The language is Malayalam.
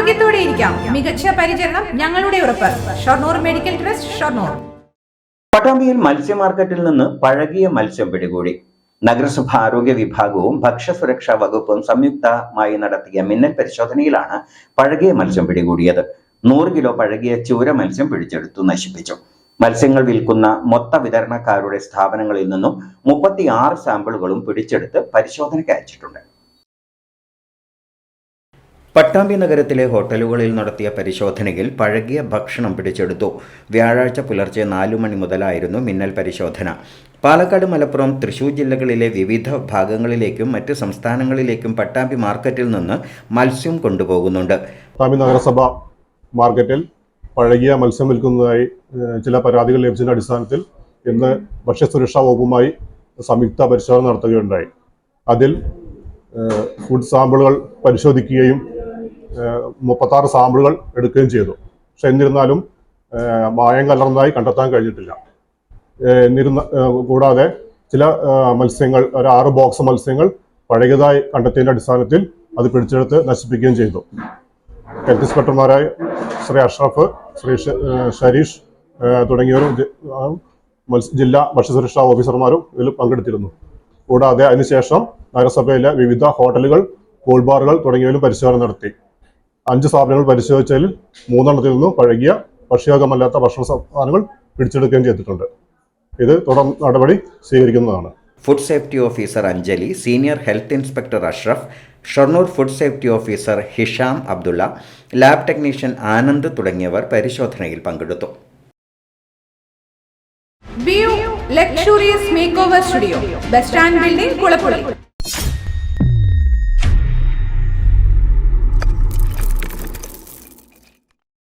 ആരോഗ്യത്തോടെ ഇരിക്കാം. മികച്ച പരിചരണം ഞങ്ങളുടെ ഉറപ്പ്. Shoranur medical trust Shoranur. പട്ടാമ്പിയിൽ മത്സ്യ മാർക്കറ്റിൽ നിന്ന് പഴകിയ മത്സ്യം പിടികൂടി. നഗരസഭ ആരോഗ്യ വിഭാഗവും ഭക്ഷ്യസുരക്ഷാ വകുപ്പും സംയുക്തമായി നടത്തിയ മിന്നൽ പരിശോധനയിലാണ് പഴകിയ മത്സ്യം പിടികൂടിയത്. നൂറ് കിലോ പഴകിയ ചൂര മത്സ്യം പിടിച്ചെടുത്തു നശിപ്പിച്ചു. മത്സ്യങ്ങൾ വിൽക്കുന്ന മൊത്ത വിതരണക്കാരുടെ സ്ഥാപനങ്ങളിൽ നിന്നും മുപ്പത്തിയാറ് സാമ്പിളുകളും പിടിച്ചെടുത്ത് പരിശോധനയ്ക്ക് അയച്ചിട്ടുണ്ട്. പട്ടാമ്പി നഗരത്തിലെ ഹോട്ടലുകളിൽ നടത്തിയ പരിശോധനയിൽ പഴകിയ ഭക്ഷണം പിടിച്ചെടുത്തു. വ്യാഴാഴ്ച പുലർച്ചെ നാലു മണി മുതലായിരുന്നു മിന്നൽ പരിശോധന. പാലക്കാട് മലപ്പുറം തൃശൂർ ജില്ലകളിലെ വിവിധ ഭാഗങ്ങളിലേക്കും മറ്റ് സംസ്ഥാനങ്ങളിലേക്കും പട്ടാമ്പി മാർക്കറ്റിൽ നിന്ന് മത്സ്യം കൊണ്ടുപോകുന്നുണ്ട്. പട്ടാമ്പി നഗരസഭ മാർക്കറ്റിൽ പഴകിയ മത്സ്യം വിൽക്കുന്നതായി ചില പരാതികൾ ലഭിച്ചതിന്റെ അടിസ്ഥാനത്തിൽ ഇന്ന് ഭക്ഷ്യസുരക്ഷാ വകുപ്പുമായി സംയുക്ത പരിശോധന നടത്തുകയുണ്ടായി. അതിൽ ഫുഡ് സാമ്പിളുകൾ പരിശോധിക്കുകയും മുപ്പത്താറ് സാമ്പിളുകൾ എടുക്കുകയും ചെയ്തു. പക്ഷെ എന്നിരുന്നാലും മായം കലർന്നതായി കണ്ടെത്താൻ കഴിഞ്ഞിട്ടില്ല. എന്നിരുന്ന കൂടാതെ ചില മത്സ്യങ്ങൾ ഒരു ആറ് ബോക്സ് മത്സ്യങ്ങൾ പഴകിയതായി കണ്ടെത്തിയതിന്റെ അടിസ്ഥാനത്തിൽ അത് പിടിച്ചെടുത്ത് നശിപ്പിക്കുകയും ചെയ്തു. ഹെൽത്ത് ഇൻസ്പെക്ടർമാരായ ശ്രീ അഷ്റഫ് ശ്രീ ഷരീഷ് തുടങ്ങിയവരും ജില്ലാ ഭക്ഷ്യസുരക്ഷാ ഓഫീസർമാരും ഇതിൽ പങ്കെടുത്തിരുന്നു. കൂടാതെ അതിനുശേഷം നഗരസഭയിലെ വിവിധ ഹോട്ടലുകൾ കൂൾബാറുകൾ തുടങ്ങിയവരും പരിശോധന നടത്തി. അഞ്ച് സ്ഥാപനങ്ങൾ പരിശോധിച്ചതിൽ മൂന്നെണ്ണത്തിൽ നിന്നും പഴകിയ ഭക്ഷ്യയോഗമല്ലാത്ത ഭക്ഷണ സാധനങ്ങൾ പിടിച്ചെടുക്കുകയും ചെയ്തിട്ടുണ്ട്. ഇത് തുടർ നടപടി സ്വീകരിക്കുന്നതാണ്. Food safety officer Anjali senior health inspector Ashraf Shoranur food safety officer Hisham Abdulla lab technician Anand തുടങ്ങിയവർ പരിശോധനയിൽ പങ്കെടുത്തു. Luxurious makeover studio bus stand building Kulappully